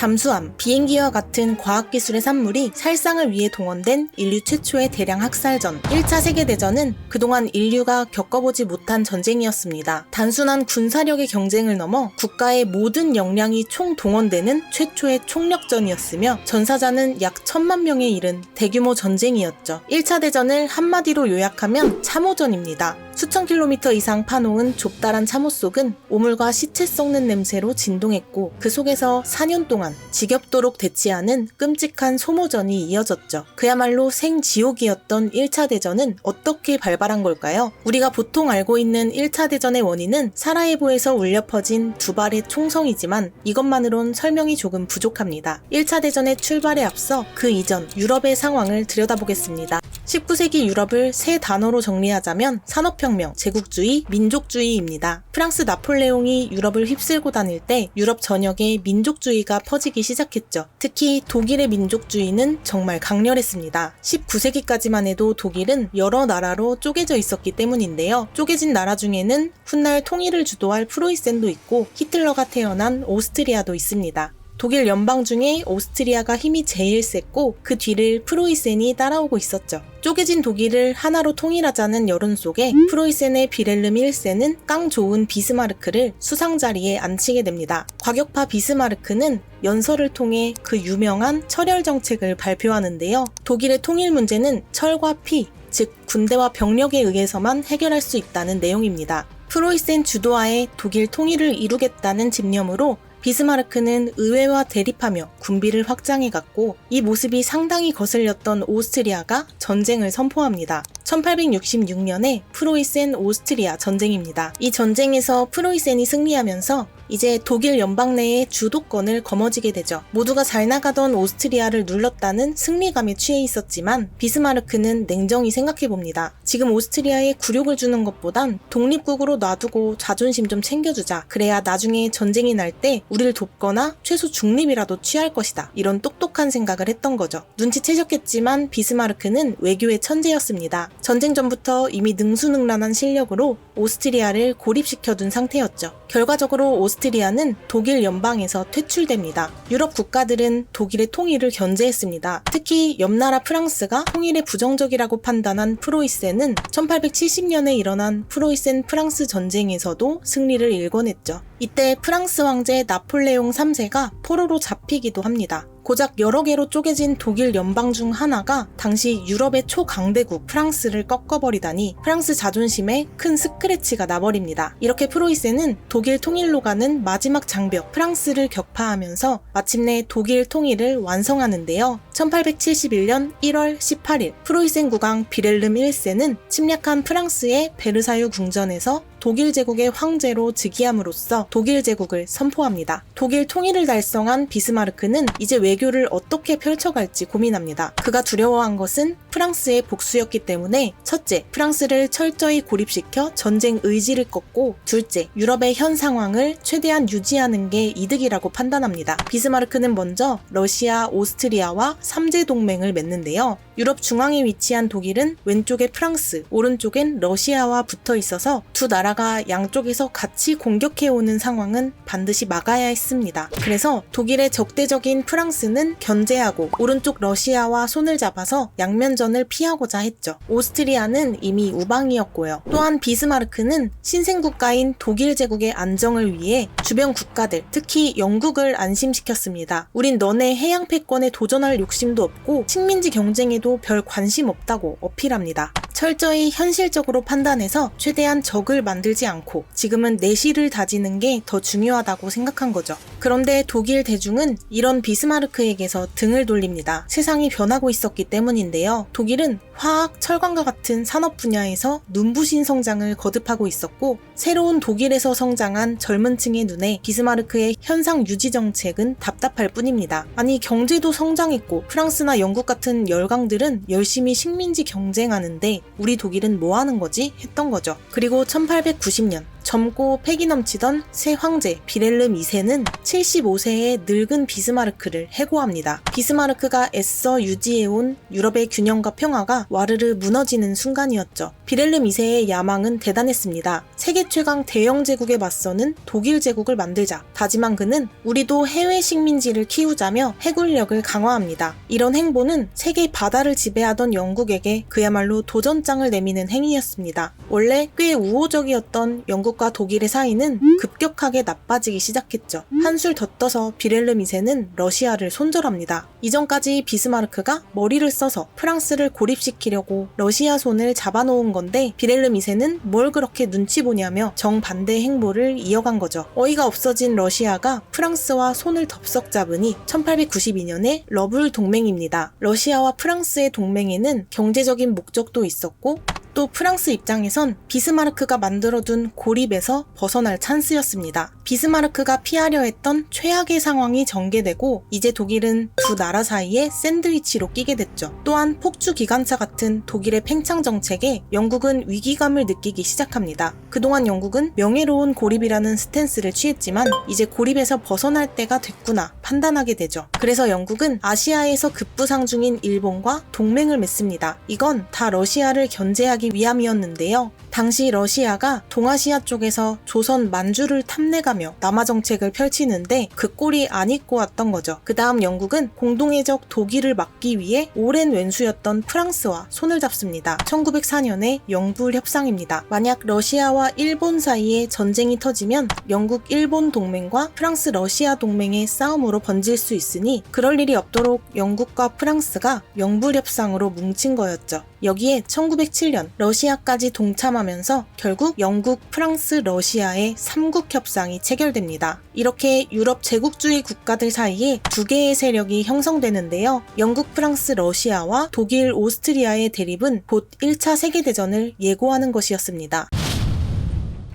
잠수함, 비행기와 같은 과학기술의 산물이 살상을 위해 동원된 인류 최초의 대량 학살전 1차 세계대전은 그동안 인류가 겪어보지 못한 전쟁이었습니다. 단순한 군사력의 경쟁을 넘어 국가의 모든 역량이 총 동원되는 최초의 총력전이었으며 전사자는 약 천만 명에 이른 대규모 전쟁이었죠. 1차 대전을 한마디로 요약하면 참호전입니다. 수천 킬로미터 이상 파놓은 좁다란 참호 속은 오물과 시체 썩는 냄새로 진동했고 그 속에서 4년 동안 지겹도록 대치하는 끔찍한 소모전이 이어졌죠. 그야말로 생지옥이었던 1차 대전은 어떻게 발발한 걸까요? 우리가 보통 알고 있는 1차 대전의 원인은 사라예보에서 울려 퍼진 두 발의 총성이지만 이것만으론 설명이 조금 부족합니다. 1차 대전의 출발에 앞서 그 이전 유럽의 상황을 들여다보겠습니다. 19세기 유럽을 세 단어로 정리하자면 산업혁명, 제국주의, 민족주의입니다. 프랑스 나폴레옹이 유럽을 휩쓸고 다닐 때 유럽 전역에 민족주의가 퍼지기 시작했죠. 특히 독일의 민족주의는 정말 강렬했습니다. 19세기까지만 해도 독일은 여러 나라로 쪼개져 있었기 때문인데요. 쪼개진 나라 중에는 훗날 통일을 주도할 프로이센도 있고 히틀러가 태어난 오스트리아도 있습니다. 독일 연방 중에 오스트리아가 힘이 제일 셌고 그 뒤를 프로이센이 따라오고 있었죠. 쪼개진 독일을 하나로 통일하자는 여론 속에 프로이센의 비렐름 1세는 깡 좋은 비스마르크를 수상 자리에 앉히게 됩니다. 과격파 비스마르크는 연설을 통해 그 유명한 철혈 정책을 발표하는데요. 독일의 통일 문제는 철과 피, 즉 군대와 병력에 의해서만 해결할 수 있다는 내용입니다. 프로이센 주도하에 독일 통일을 이루겠다는 집념으로 비스마르크는 의회와 대립하며 군비를 확장해 갔고 이 모습이 상당히 거슬렸던 오스트리아가 전쟁을 선포합니다. 1866년에 프로이센 오스트리아 전쟁입니다. 이 전쟁에서 프로이센이 승리하면서 이제 독일 연방 내의 주도권을 거머쥐게 되죠. 모두가 잘 나가던 오스트리아를 눌렀다는 승리감에 취해 있었지만 비스마르크는 냉정히 생각해 봅니다. 지금 오스트리아에 굴욕을 주는 것보단 독립국으로 놔두고 자존심 좀 챙겨주자. 그래야 나중에 전쟁이 날 때 우리를 돕거나 최소 중립이라도 취할 것이다. 이런 똑똑한 생각을 했던 거죠. 눈치채셨겠지만 비스마르크는 외교의 천재였습니다. 전쟁 전부터 이미 능수능란한 실력으로 오스트리아를 고립시켜둔 상태였죠. 결과적으로 오스트리아 는 독일 연방에서 퇴출됩니다. 유럽 국가들은 독일의 통일을 견제했습니다. 특히 옆나라 프랑스가 통일에 부정적이라고 판단한 프로이센은 1870년에 일어난 프로이센 프랑스 전쟁에서도 승리를 일궈냈죠. 이때 프랑스 황제 나폴레옹 3세가 포로로 잡히기도 합니다. 고작 여러 개로 쪼개진 독일 연방 중 하나가 당시 유럽의 초강대국 프랑스를 꺾어버리다니 프랑스 자존심에 큰 스크래치가 나버립니다. 이렇게 프로이센은 독일 통일로 가는 마지막 장벽 프랑스를 격파하면서 마침내 독일 통일을 완성하는데요. 1871년 1월 18일 프로이센 국왕 비렐름 1세는 침략한 프랑스의 베르사유 궁전에서 독일 제국의 황제로 즉위함으로써 독일 제국을 선포합니다. 독일 통일을 달성한 비스마르크는 이제 외교를 어떻게 펼쳐갈지 고민합니다. 그가 두려워한 것은 프랑스의 복수였기 때문에 첫째, 프랑스를 철저히 고립시켜 전쟁 의지를 꺾고 둘째, 유럽의 현 상황을 최대한 유지하는 게 이득이라고 판단합니다. 비스마르크는 먼저 러시아, 오스트리아와 3제 동맹을 맺는데요. 유럽 중앙에 위치한 독일은 왼쪽에 프랑스, 오른쪽엔 러시아와 붙어 있어서 두 나라 가 양쪽에서 같이 공격해오는 상황은 반드시 막아야 했습니다. 그래서 독일의 적대적인 프랑스는 견제하고 오른쪽 러시아와 손을 잡아서 양면전을 피하고자 했죠. 오스트리아는 이미 우방이었고요. 또한 비스마르크는 신생국가인 독일 제국의 안정을 위해 주변 국가들, 특히 영국을 안심시켰습니다. 우린 너네 해양 패권에 도전할 욕심도 없고 식민지 경쟁에도 별 관심 없다고 어필합니다. 철저히 현실적으로 판단해서 최대한 적을 만들 지 않고 지금은 내실을 다지는 게 더 중요하다고 생각한 거죠. 그런데 독일 대중은 이런 비스마르크에게서 등을 돌립니다. 세상이 변하고 있었기 때문인데요. 독일은 화학, 철강과 같은 산업 분야에서 눈부신 성장을 거듭하고 있었고 새로운 독일에서 성장한 젊은 층의 눈에 비스마르크의 현상 유지 정책은 답답할 뿐입니다. 아니 경제도 성장했고 프랑스나 영국 같은 열강들은 열심히 식민지 경쟁하는데 우리 독일은 뭐 하는 거지? 했던 거죠. 그리고 1890년 젊고 패기 넘치던 새 황제 비렐름 2세는 75세의 늙은 비스마르크를 해고합니다. 비스마르크가 애써 유지해온 유럽의 균형과 평화가 와르르 무너지는 순간이었죠. 비렐름 2세의 야망은 대단했습니다. 세계 최강 대영 제국에 맞서는 독일 제국을 만들자 다짐한 그는 우리도 해외 식민지를 키우자며 해군력을 강화합니다. 이런 행보는 세계 바다를 지배하던 영국에게 그야말로 도전장을 내미는 행위였습니다. 원래 꽤 우호적이었던 영국 과 독일의 사이는 급격하게 나빠지기 시작했죠. 한술 더 떠서 비렐름 2세는 러시아를 손절합니다. 이전까지 비스마르크가 머리를 써서 프랑스를 고립시키려고 러시아 손을 잡아놓은 건데 비렐름 2세는 뭘 그렇게 눈치 보냐며 정반대 행보를 이어간 거죠. 어이가 없어진 러시아가 프랑스와 손을 덥석 잡으니 1892년에 러블 동맹입니다. 러시아와 프랑스의 동맹에는 경제적인 목적도 있었고 또 프랑스 입장에선 비스마르크가 만들어둔 고립에서 벗어날 찬스였습니다. 비스마르크가 피하려 했던 최악의 상황이 전개되고 이제 독일은 두 나라 사이에 샌드위치로 끼게 됐죠. 또한 폭주 기관차 같은 독일의 팽창 정책에 영국은 위기감을 느끼기 시작합니다. 그동안 영국은 명예로운 고립이라는 스탠스를 취했지만 이제 고립에서 벗어날 때가 됐구나 판단하게 되죠. 그래서 영국은 아시아에서 급부상 중인 일본과 동맹을 맺습니다. 이건 다 러시아를 견제하기 위함이었는데요. 당시 러시아가 동아시아 쪽에서 조선 만주를 탐내가며 남하 정책을 펼치는데 그 꼴이 안 입고 왔던 거죠. 그 다음 영국은 공동의적 독일을 막기 위해 오랜 왼수였던 프랑스와 손을 잡습니다. 1904년에 영불 협상입니다. 만약 러시아와 일본 사이에 전쟁이 터지면 영국 일본 동맹과 프랑스 러시아 동맹의 싸움으로 번질 수 있으니 그럴 일이 없도록 영국과 프랑스가 영불 협상으로 뭉친 거였죠. 여기에 1907년 러시아까지 동참하면서 결국 영국, 프랑스, 러시아의 삼국 협상이 체결됩니다. 이렇게 유럽 제국주의 국가들 사이에 두 개의 세력이 형성되는데요. 영국, 프랑스, 러시아와 독일, 오스트리아의 대립은 곧 1차 세계대전을 예고하는 것이었습니다.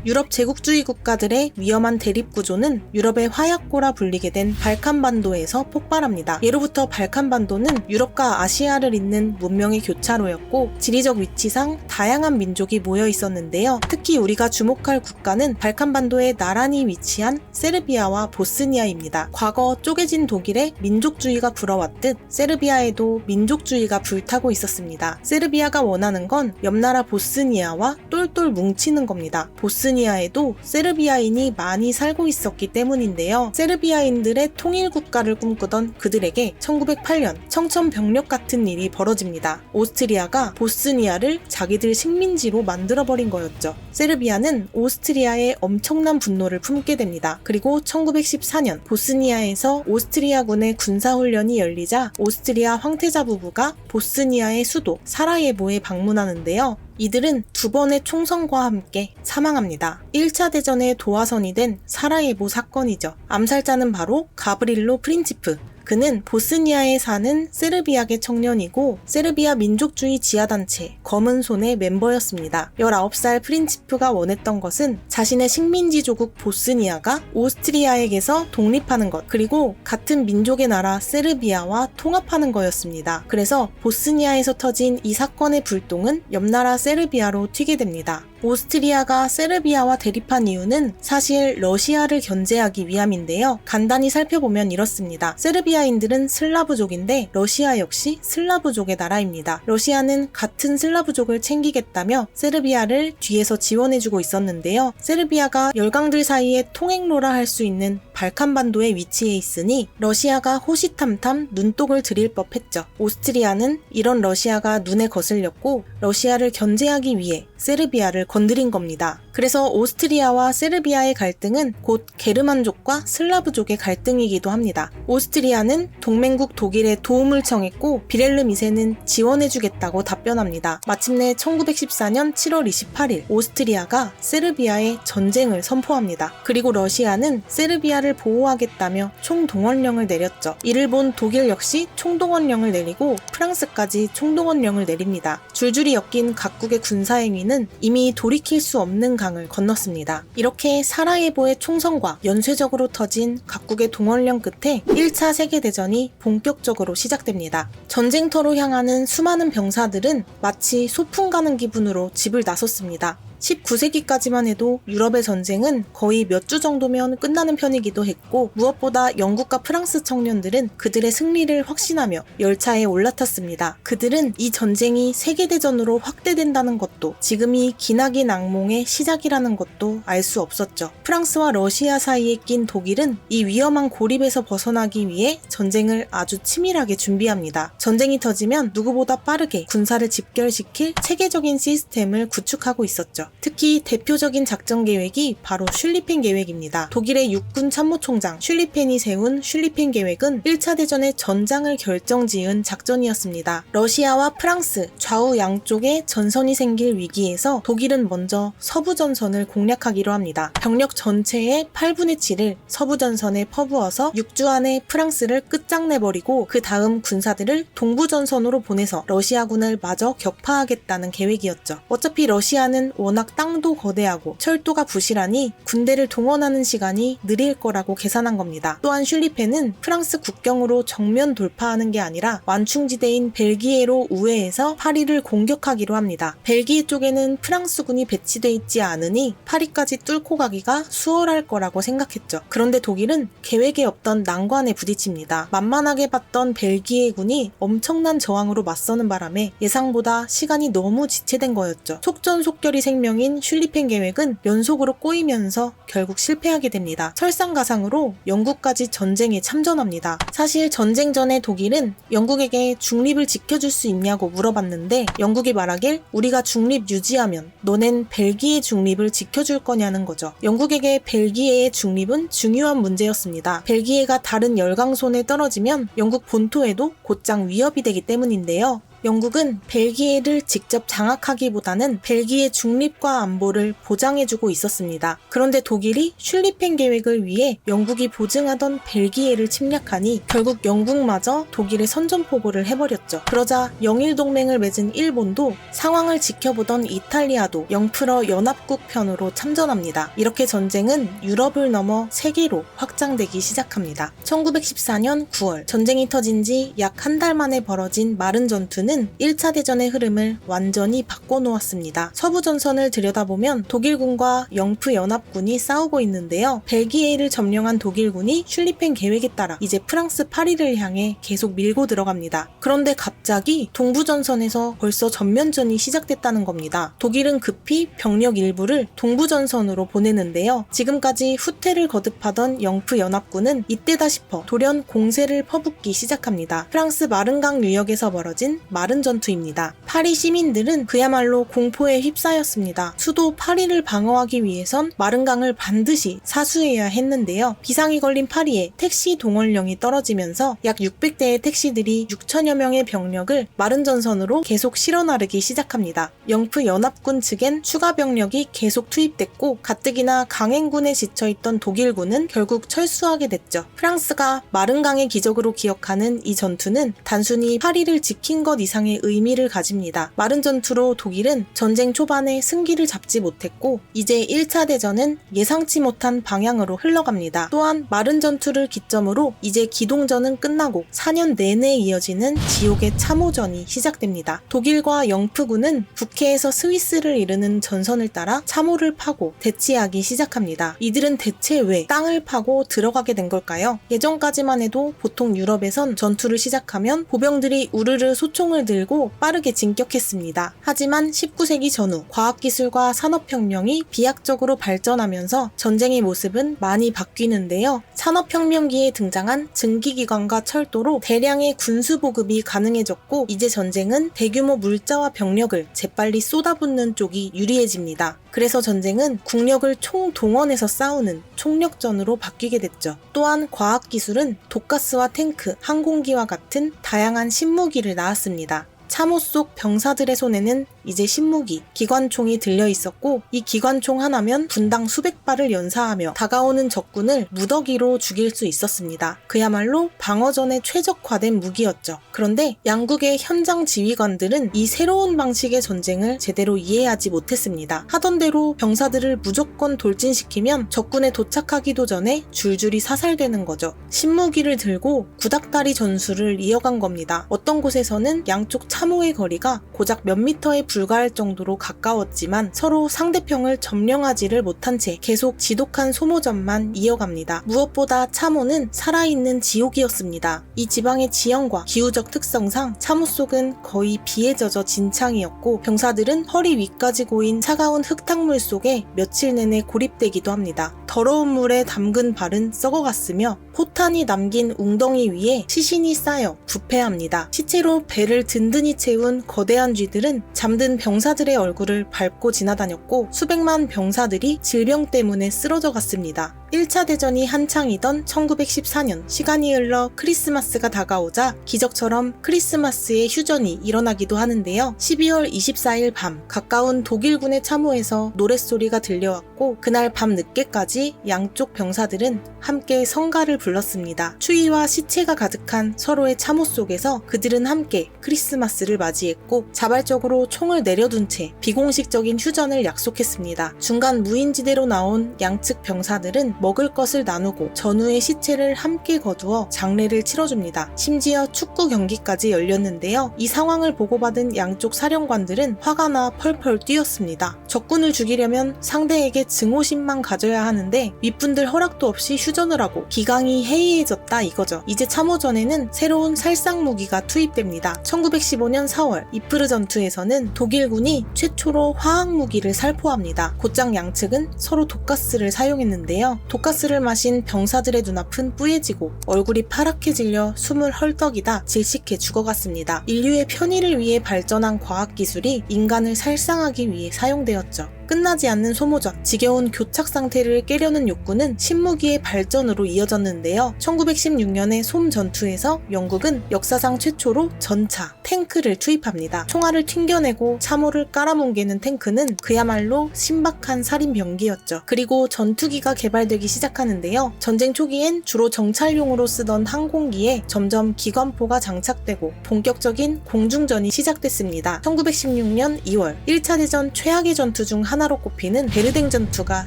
유럽 제국주의 국가들의 위험한 대립 구조는 유럽의 화약고라 불리게 된 발칸반도에서 폭발합니다. 예로부터 발칸반도는 유럽과 아시아를 잇는 문명의 교차로였고 지리적 위치상 다양한 민족이 모여 있었는데요. 특히 우리가 주목할 국가는 발칸반도에 나란히 위치한 세르비아와 보스니아입니다. 과거 쪼개진 독일에 민족주의가 불어왔듯 세르비아에도 민족주의가 불타고 있었습니다. 세르비아가 원하는 건 옆나라 보스니아와 똘똘 뭉치는 겁니다. 보스니아 에도 세르비아인이 많이 살고 있었기 때문인데요. 세르비아인들의 통일 국가를 꿈꾸던 그들에게 1908년 청천벽력 같은 일이 벌어집니다. 오스트리아가 보스니아를 자기들 식민지로 만들어버린 거였죠. 세르비아는 오스트리아의 엄청난 분노를 품게 됩니다. 그리고 1914년 보스니아에서 오스트리아군의 군사훈련이 열리자 오스트리아 황태자 부부가 보스니아의 수도 사라예보에 방문하는데요. 이들은 두 번의 총선과 함께 사망합니다. 1차 대전의 도화선이 된 사라예보 사건이죠. 암살자는 바로 가브릴로 프린치프. 그는 보스니아에 사는 세르비아계 청년이고 세르비아 민족주의 지하단체 검은 손의 멤버였습니다. 19살 프린치프가 원했던 것은 자신의 식민지 조국 보스니아가 오스트리아에게서 독립하는 것 그리고 같은 민족의 나라 세르비아와 통합하는 거였습니다. 그래서 보스니아에서 터진 이 사건의 불똥은 옆나라 세르비아로 튀게 됩니다. 오스트리아가 세르비아와 대립한 이유는 사실 러시아를 견제하기 위함인데요. 간단히 살펴보면 이렇습니다. 세르비아인들은 슬라브족인데 러시아 역시 슬라브족의 나라입니다. 러시아는 같은 슬라브족을 챙기겠다며 세르비아를 뒤에서 지원해주고 있었는데요. 세르비아가 열강들 사이에 통행로라 할 수 있는 발칸반도에 위치해 있으니 러시아가 호시탐탐 눈독을 들일 법했죠. 오스트리아는 이런 러시아가 눈에 거슬렸고 러시아를 견제하기 위해 세르비아를 건드린 겁니다. 그래서 오스트리아와 세르비아의 갈등은 곧 게르만족과 슬라브족의 갈등이기도 합니다. 오스트리아는 동맹국 독일에 도움을 청했고 비렐름 2세는 지원해주겠다고 답변합니다. 마침내 1914년 7월 28일 오스트리아가 세르비아에 전쟁을 선포합니다. 그리고 러시아는 세르비아를 보호하겠다며 총동원령을 내렸죠. 이를 본 독일 역시 총동원령을 내리고 프랑스까지 총동원령을 내립니다. 줄줄이 엮인 각국의 군사행위 는 이미 돌이킬 수 없는 강을 건넜습니다. 이렇게 사라예보의 총선과 연쇄적으로 터진 각국의 동원령 끝에 1차 세계대전이 본격적으로 시작됩니다. 전쟁터로 향하는 수많은 병사들은 마치 소풍 가는 기분으로 집을 나섰습니다. 19세기까지만 해도 유럽의 전쟁은 거의 몇 주 정도면 끝나는 편이기도 했고 무엇보다 영국과 프랑스 청년들은 그들의 승리를 확신하며 열차에 올라탔습니다. 그들은 이 전쟁이 세계대전으로 확대된다는 것도 지금이 기나긴 악몽의 시작이라는 것도 알 수 없었죠. 프랑스와 러시아 사이에 낀 독일은 이 위험한 고립에서 벗어나기 위해 전쟁을 아주 치밀하게 준비합니다. 전쟁이 터지면 누구보다 빠르게 군사를 집결시킬 체계적인 시스템을 구축하고 있었죠. 특히 대표적인 작전 계획이 바로 슐리펜 계획입니다. 독일의 육군 참모총장 슐리펜이 세운 슐리펜 계획은 1차 대전의 전장을 결정지은 작전이었습니다. 러시아와 프랑스 좌우 양쪽에 전선이 생길 위기에서 독일은 먼저 서부 전선을 공략하기로 합니다. 병력 전체의 8분의 7을 서부 전선에 퍼부어서 6주 안에 프랑스를 끝장내버리고 그 다음 군사들을 동부 전선으로 보내서 러시아군을 마저 격파하겠다는 계획이었죠. 어차피 러시아는 워낙 땅도 거대하고 철도가 부실하니 군대를 동원하는 시간이 느릴 거라고 계산한 겁니다. 또한 슐리펜은 프랑스 국경으로 정면 돌파하는 게 아니라 완충지대인 벨기에로 우회해서 파리를 공격하기로 합니다. 벨기에 쪽에는 프랑스군이 배치돼 있지 않으니 파리까지 뚫고 가기가 수월할 거라고 생각했죠. 그런데 독일은 계획에 없던 난관에 부딪힙니다. 만만하게 봤던 벨기에군이 엄청난 저항으로 맞서는 바람에 예상보다 시간이 너무 지체된 거였죠. 속전속결이 생명 인 슐리펜 계획은 연속으로 꼬이면서 결국 실패하게 됩니다. 설상가상으로 영국까지 전쟁에 참전합니다. 사실 전쟁 전에 독일은 영국에게 중립을 지켜줄 수 있냐고 물어봤는데 영국이 말하길 우리가 중립 유지하면 너넨 벨기에 중립을 지켜줄 거냐는 거죠. 영국에게 벨기에의 중립은 중요한 문제였습니다. 벨기에가 다른 열강손에 떨어지면 영국 본토에도 곧장 위협이 되기 때문인데요. 영국은 벨기에를 직접 장악하기보다는 벨기에 중립과 안보를 보장해주고 있었습니다. 그런데 독일이 슐리펜 계획을 위해 영국이 보증하던 벨기에를 침략하니 결국 영국마저 독일의 선전포고를 해버렸죠. 그러자 영일 동맹을 맺은 일본도 상황을 지켜보던 이탈리아도 영프러 연합국 편으로 참전합니다. 이렇게 전쟁은 유럽을 넘어 세계로 확장되기 시작합니다. 1914년 9월 전쟁이 터진 지 약 한 달 만에 벌어진 마른 전투는 1차 대전의 흐름을 완전히 바꿔놓았습니다. 서부 전선을 들여다보면 독일군과 영프 연합군이 싸우고 있는데요. 벨기에를 점령한 독일군이 슐리펜 계획에 따라 이제 프랑스 파리를 향해 계속 밀고 들어갑니다. 그런데 갑자기 동부 전선에서 벌써 전면전이 시작됐다는 겁니다. 독일은 급히 병력 일부를 동부 전선으로 보내는데요. 지금까지 후퇴를 거듭하던 영프 연합군은 이때다 싶어 돌연 공세를 퍼붓기 시작합니다. 프랑스 마른강 유역에서 벌어진 마른 전투입니다. 파리 시민들은 그야말로 공포에 휩싸였습니다. 수도 파리를 방어하기 위해선 마른강을 반드시 사수해야 했는데요. 비상이 걸린 파리에 택시 동원령이 떨어지면서 약 600대의 택시들이 6천여 명의 병력을 마른 전선으로 계속 실어 나르기 시작합니다. 영프 연합군 측엔 추가 병력이 계속 투입됐고 가뜩이나 강행군에 지쳐있던 독일군은 결국 철수하게 됐죠. 프랑스가 마른강의 기적으로 기억하는 이 전투는 단순히 파리를 지킨 것 이상 의 의미를 가집니다. 마른 전투로 독일은 전쟁 초반에 승기를 잡지 못했고 이제 1차 대전은 예상치 못한 방향으로 흘러갑니다. 또한 마른 전투를 기점으로 이제 기동전은 끝나고 4년 내내 이어지는 지옥의 참호전이 시작됩니다. 독일과 영프군은 북해에서 스위스를 이르는 전선을 따라 참호를 파고 대치하기 시작합니다. 이들은 대체 왜 땅을 파고 들어가게 된 걸까요? 예전까지만 해도 보통 유럽에선 전투를 시작하면 보병들이 우르르 소총을 들고 빠르게 진격했습니다. 하지만 19세기 전후 과학기술과 산업혁명이 비약적으로 발전하면서 전쟁의 모습은 많이 바뀌는데요. 산업혁명기에 등장한 증기기관과 철도로 대량의 군수 보급이 가능해졌고 이제 전쟁은 대규모 물자와 병력을 재빨리 쏟아붓는 쪽이 유리해집니다. 그래서 전쟁은 국력을 총동원해서 싸우는 총력전으로 바뀌게 됐죠. 또한 과학기술은 독가스와 탱크, 항공기와 같은 다양한 신무기를 낳았습니다. 참호 속 병사들의 손에는 이제 신무기, 기관총이 들려 있었고 이 기관총 하나면 분당 수백 발을 연사하며 다가오는 적군을 무더기로 죽일 수 있었습니다. 그야말로 방어전에 최적화된 무기였죠. 그런데 양국의 현장 지휘관들은 이 새로운 방식의 전쟁을 제대로 이해하지 못했습니다. 하던 대로 병사들을 무조건 돌진시키면 적군에 도착하기도 전에 줄줄이 사살되는 거죠. 신무기를 들고 구닥다리 전술을 이어간 겁니다. 어떤 곳에서는 양쪽 참호의 거리가 고작 몇 미터의 불가할 정도로 가까웠지만 서로 상대평을 점령하지를 못한 채 계속 지독한 소모전만 이어갑니다. 무엇보다 참호는 살아있는 지옥이었습니다. 이 지방의 지형과 기후적 특성상 참호 속은 거의 비에 젖어 진창이었고 병사들은 허리 위까지 고인 차가운 흙탕물 속에 며칠 내내 고립되기도 합니다. 더러운 물에 담근 발은 썩어갔으며 포탄이 남긴 웅덩이 위에 시신이 쌓여 부패합니다. 시체로 배를 든든히 채운 거대한 쥐들은 잠든 병사들의 얼굴을 밟고 지나다녔고 수백만 병사들이 질병 때문에 쓰러져 갔습니다. 1차 대전이 한창이던 1914년 시간이 흘러 크리스마스가 다가오자 기적처럼 크리스마스의 휴전이 일어나기도 하는데요. 12월 24일 밤 가까운 독일군의 참호에서 노랫소리가 들려왔고 그날 밤 늦게까지 양쪽 병사들은 함께 성가를 불렀습니다. 추위와 시체가 가득한 서로의 참호 속에서 그들은 함께 크리스마스를 맞이했고 자발적으로 총을 내려둔 채 비공식적인 휴전을 약속했습니다. 중간 무인지대로 나온 양측 병사들은 먹을 것을 나누고 전우의 시체를 함께 거두어 장례를 치러줍니다. 심지어 축구 경기까지 열렸는데요. 이 상황을 보고받은 양쪽 사령관들은 화가 나 펄펄 뛰었습니다. 적군을 죽이려면 상대에게 증오심만 가져야 하는데 윗분들 허락도 없이 휴전을 하고 기강이 해이해졌다 이거죠. 이제 참호전에는 새로운 살상 무기가 투입됩니다. 1915년 4월 이프르 전투에서는 독일군이 최초로 화학 무기를 살포합니다. 곧장 양측은 서로 독가스를 사용했는데요. 독가스를 마신 병사들의 눈앞은 뿌얘지고 얼굴이 파랗게 질려 숨을 헐떡이다 질식해 죽어갔습니다. 인류의 편의를 위해 발전한 과학기술이 인간을 살상하기 위해 사용되었죠. 끝나지 않는 소모전, 지겨운 교착 상태를 깨려는 욕구는 신무기의 발전으로 이어졌는데요. 1916년의 솜 전투에서 영국은 역사상 최초로 전차, 탱크를 투입합니다. 총알을 튕겨내고 참호를 깔아뭉개는 탱크는 그야말로 신박한 살인 병기였죠. 그리고 전투기가 개발되기 시작하는데요. 전쟁 초기엔 주로 정찰용으로 쓰던 항공기에 점점 기관포가 장착되고 본격적인 공중전이 시작됐습니다. 1916년 2월 1차 대전 최악의 전투 중로 꼽히는 베르댕 전투가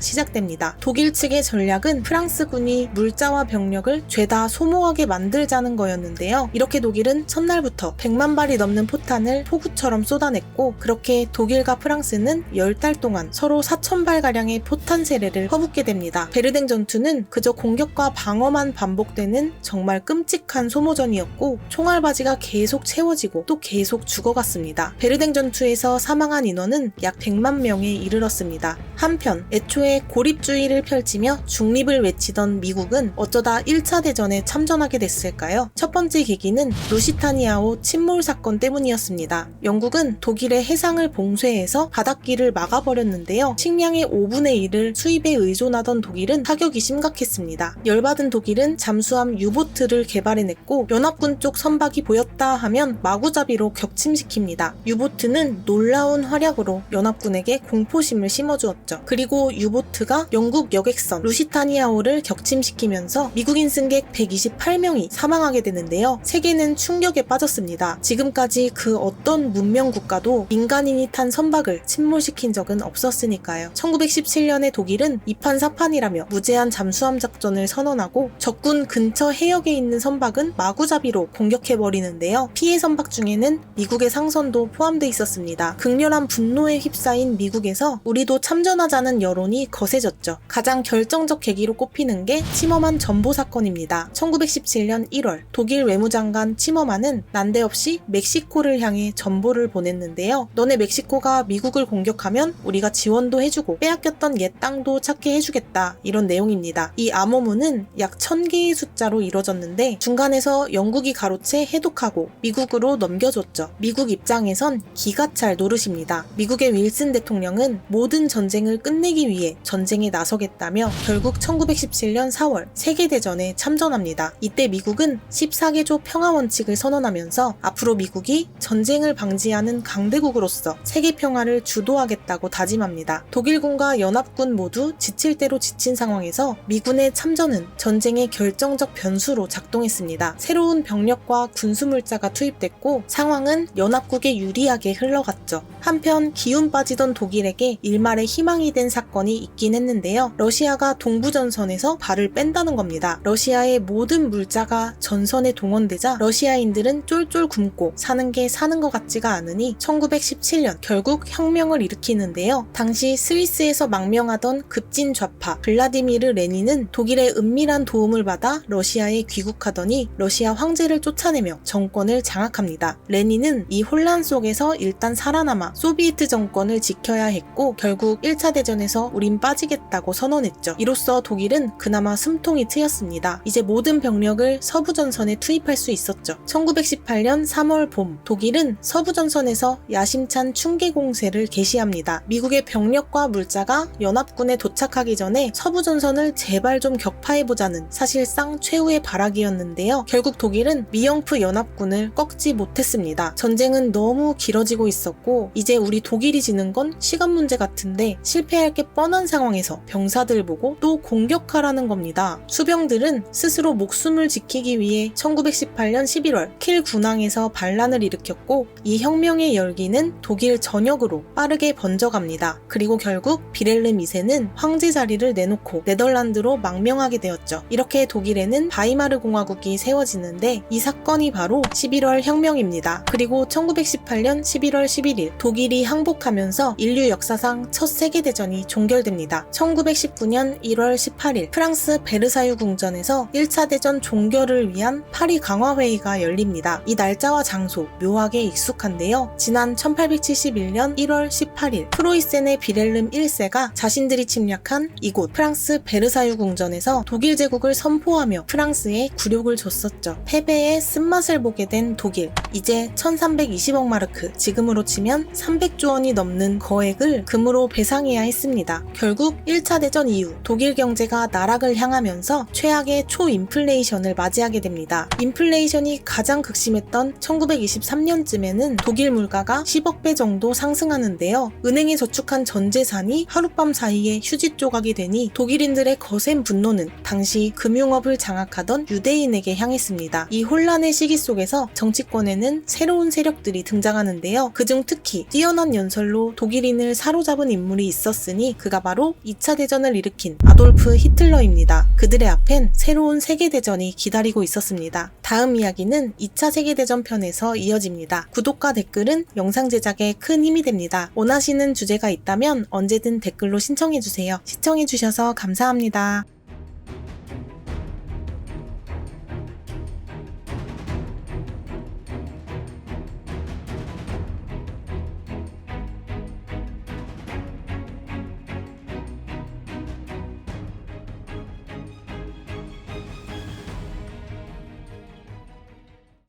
시작됩니다. 독일 측의 전략은 프랑스군이 물자와 병력을 죄다 소모하게 만들자는 거였는데요. 이렇게 독일은 첫날부터 100만 발이 넘는 포탄을 폭우처럼 쏟아냈고 그렇게 독일과 프랑스는 10달 동안 서로 4천 발가량의 포탄 세례를 퍼붓게 됩니다. 베르댕 전투는 그저 공격과 방어만 반복되는 정말 끔찍한 소모전이었고 총알바지가 계속 채워지고 또 계속 죽어갔습니다. 베르댕 전투에서 사망한 인원은 약 100만 명에 이르 렀습니다. 한편 애초에 고립주의를 펼치며 중립을 외치던 미국은 어쩌다 1차 대전에 참전하게 됐을까요? 첫 번째 계기는 루시타니아호 침몰 사건 때문이었습니다. 영국은 독일의 해상을 봉쇄해서 바닷길을 막아버렸는데요. 식량의 5분의 1을 수입에 의존하던 독일은 타격이 심각했습니다. 열받은 독일은 잠수함 유보트를 개발해냈고 연합군 쪽 선박이 보였다 하면 마구잡이로 격침시킵니다. 유보트는 놀라운 활약으로 연합군에게 공포 심을 심어주었죠. 그리고 유보트가 영국 여객선 루시타니아호를 격침시키면서 미국인 승객 128명이 사망하게 되는데요. 세계는 충격에 빠졌습니다. 지금까지 그 어떤 문명 국가도 민간인이 탄 선박을 침몰시킨 적은 없었으니까요. 1917년에 독일은 이판 사판이라며 무제한 잠수함 작전을 선언하고 적군 근처 해역에 있는 선박은 마구잡이로 공격해버리는데요. 피해 선박 중에는 미국의 상선도 포함돼 있었습니다. 극렬한 분노에 휩싸인 미국에서 우리도 참전하자는 여론이 거세졌죠. 가장 결정적 계기로 꼽히는 게 치머만 전보 사건입니다. 1917년 1월 독일 외무장관 치머만은 난데없이 멕시코를 향해 전보를 보냈는데요. 너네 멕시코가 미국을 공격하면 우리가 지원도 해주고 빼앗겼던 옛 땅도 찾게 해주겠다 이런 내용입니다. 이 암호문은 약 1000개의 숫자로 이뤄졌는데 중간에서 영국이 가로채 해독하고 미국으로 넘겨줬죠. 미국 입장에선 기가 찰 노릇입니다. 미국의 윌슨 대통령은 모든 전쟁을 끝내기 위해 전쟁에 나서겠다며 결국 1917년 4월 세계대전에 참전합니다. 이때 미국은 14개조 평화 원칙을 선언하면서 앞으로 미국이 전쟁을 방지하는 강대국으로서 세계 평화를 주도하겠다고 다짐합니다. 독일군과 연합군 모두 지칠 대로 지친 상황에서 미군의 참전은 전쟁의 결정적 변수로 작동했습니다. 새로운 병력과 군수물자가 투입됐고 상황은 연합국에 유리하게 흘러갔죠. 한편 기운 빠지던 독일에게 일말의 희망이 된 사건이 있긴 했는데요. 러시아가 동부전선에서 발을 뺀다는 겁니다. 러시아의 모든 물자가 전선에 동원되자 러시아인들은 쫄쫄 굶고 사는 게 사는 것 같지가 않으니 1917년 결국 혁명을 일으키는데요. 당시 스위스에서 망명하던 급진 좌파 블라디미르 레닌은 독일의 은밀한 도움을 받아 러시아에 귀국하더니 러시아 황제를 쫓아내며 정권을 장악합니다. 레닌은 이 혼란 속에서 일단 살아남아 소비에트 정권을 지켜야 했고 결국 1차 대전에서 우린 빠지겠다고 선언했죠. 이로써 독일은 그나마 숨통이 트였습니다. 이제 모든 병력을 서부 전선에 투입할 수 있었죠. 1918년 3월 봄 독일은 서부 전선에서 야심찬 충계 공세를 개시합니다. 미국의 병력과 물자가 연합군에 도착하기 전에 서부 전선을 제발 좀 격파해 보자는 사실상 최후의 발악이었는데요. 결국 독일은 미영프 연합군을 꺾지 못했습니다. 전쟁은 너무 길어지고 있었고 이제 우리 독일이 지는 건 시간 문제 같은데 실패할 게 뻔한 상황에서 병사들 보고 또 공격하라는 겁니다. 수병들은 스스로 목숨을 지키기 위해 1918년 11월 킬 군항에서 반란을 일으켰고 이 혁명의 열기는 독일 전역으로 빠르게 번져갑니다. 그리고 결국 비렐름 2세는 황제 자리를 내놓고 네덜란드로 망명하게 되었죠. 이렇게 독일에는 바이마르 공화국이 세워지는데 이 사건이 바로 11월 혁명입니다. 그리고 1918년 11월 11일 독일이 항복하면서 인류 역사 상 첫 세계대전이 종결됩니다. 1919년 1월 18일 프랑스 베르사유 궁전에서 1차 대전 종결을 위한 파리 강화회의가 열립니다. 이 날짜와 장소 묘하게 익숙한데요. 지난 1871년 1월 18일 프로이센의 비렐름 1세가 자신들이 침략한 이곳 프랑스 베르사유 궁전에서 독일 제국을 선포하며 프랑스에 굴욕을 줬었죠. 패배의 쓴맛을 보게 된 독일. 이제 1320억 마르크, 지금으로 치면 300조 원이 넘는 거액을 금으로 배상해야 했습니다. 결국 1차 대전 이후 독일 경제가 나락을 향하면서 최악의 초인플레이션을 맞이하게 됩니다. 인플레이션이 가장 극심했던 1923년쯤에는 독일 물가가 10억 배 정도 상승하는데요. 은행에 저축한 전 재산이 하룻밤 사이에 휴지 조각이 되니 독일인들의 거센 분노는 당시 금융업을 장악하던 유대인에게 향했습니다. 이 혼란의 시기 속에서 정치권에는 새로운 세력들이 등장하는데요. 그중 특히 뛰어난 연설로 독일인을 사로잡은 인물이 있었으니 그가 바로 2차 대전을 일으킨 아돌프 히틀러입니다. 그들의 앞엔 새로운 세계대전이 기다리고 있었습니다. 다음 이야기는 2차 세계대전 편에서 이어집니다. 구독과 댓글은 영상 제작에 큰 힘이 됩니다. 원하시는 주제가 있다면 언제든 댓글로 신청해주세요. 시청해주셔서 감사합니다.